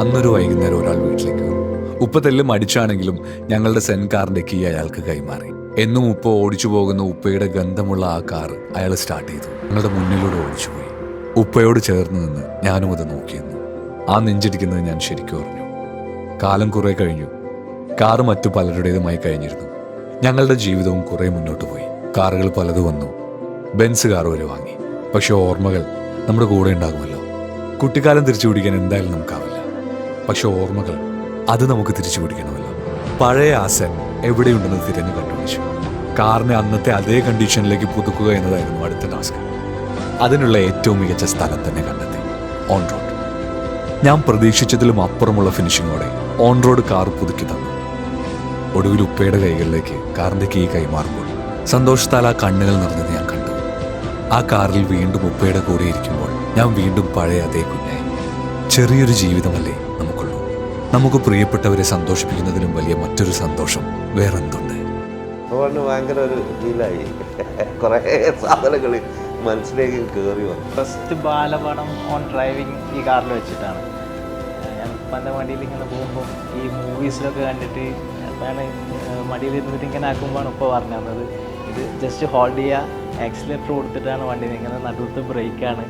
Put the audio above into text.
അന്നൊരു വൈകുന്നേരം ഒരാൾ വീട്ടിലേക്ക് വന്നു. ഉപ്പ തെല്ലും അടിച്ചാണെങ്കിലും ഞങ്ങളുടെ സെൻ കാറിന്റെ കീ അയാൾക്ക് കൈമാറി. എന്നും ഉപ്പ ഓടിച്ചു പോകുന്ന ഉപ്പയുടെ ഗന്ധമുള്ള ആ കാർ അയാൾ സ്റ്റാർട്ട് ചെയ്തു. ഞങ്ങളുടെ മുന്നിലൂടെ ഓടിച്ചുപോയി ഉപ്പയോട് ചേർന്ന് നിന്ന് ഞാനും അത് നോക്കിയിരുന്നു ആ നെഞ്ചിടിക്കുന്നത് ഞാൻ ശരിക്കും അറിഞ്ഞു. കാലം കുറെ കഴിഞ്ഞു. കാറ് മറ്റു പലരുടേതുമായി കഴിഞ്ഞിരുന്നു. ഞങ്ങളുടെ ജീവിതവും കുറെ മുന്നോട്ട് പോയി. കാറുകൾ പലത് വന്നു. ബെൻസ് കാർ വരെ വാങ്ങി. പക്ഷെ ഓർമ്മകൾ നമ്മുടെ കൂടെ ഉണ്ടാകുമല്ലോ. കുട്ടിക്കാലം തിരിച്ചു പിടിക്കാൻ എന്തായാലും നമുക്കാവില്ല പക്ഷെ ഓർമ്മകൾ അത് നമുക്ക് തിരിച്ചു പിടിക്കണമല്ലോ. പഴയ ആസൻ എവിടെയുണ്ടെന്ന് തിരഞ്ഞു കണ്ടുപിടിച്ചു. കാറിനെ അന്നത്തെ അതേ കണ്ടീഷനിലേക്ക് പുതുക്കുക എന്നതായിരുന്നു അടുത്ത ടാസ്ക്. അതിനുള്ള ഏറ്റവും മികച്ച സ്ഥലം തന്നെ കണ്ടെത്തി. ഓൺ റോഡ് ഞാൻ പ്രതീക്ഷിച്ചതിലും അപ്പുറമുള്ള ഫിനിഷിങ്ങോടെ ഓൺ റോഡ് കാർ പുതുക്കി തന്നു. ഒടുവിൽ ഉപ്പയുടെ കൈകളിലേക്ക് കാറിന്റെ കീ കൈമാറുമ്പോൾ സന്തോഷത്താൽ ആ കണ്ണുകൾ നിറഞ്ഞത് ഞാൻ കണ്ടു. ആ കാറിൽ വീണ്ടും ഉപ്പയുടെ കൂടെ ഇരിക്കുമ്പോൾ ഞാൻ വീണ്ടും പഴയ അതേ കുഞ്ഞായി. ചെറിയൊരു ജീവിതമല്ലേ? നമുക്ക് പ്രിയപ്പെട്ടവരെ സന്തോഷിപ്പിക്കുന്നതിലും വലിയ മറ്റൊരു സന്തോഷം വേറെന്തുണ്ട്? അതുകൊണ്ട് ഭയങ്കര ഒരു ഫീലായി കുറേ സാധനങ്ങൾ മനസ്സിലേക്ക് കയറി വന്നു. ഫസ്റ്റ് ബാലപടം ഓൺ ഡ്രൈവിംഗ് ഈ കാറിൽ വെച്ചിട്ടാണ്. ഞാൻ പല വണ്ടിയിൽ ഇങ്ങനെ പോകുമ്പോൾ ഈ മൂവീസിലൊക്കെ കണ്ടിട്ട് ഞാൻ മടിയിൽ ഇരുന്നിട്ട് ഇങ്ങനെ ആക്കുമ്പോഴാണ് ഇപ്പോൾ പറഞ്ഞു തന്നത് ഇത് ജസ്റ്റ് ഹോൾഡ് ചെയ്യുക ആക്സിലേറ്റർ കൊടുത്തിട്ടാണ് വണ്ടി നിൽക്കുന്നത് നടുത്ത് ബ്രേക്കാണ്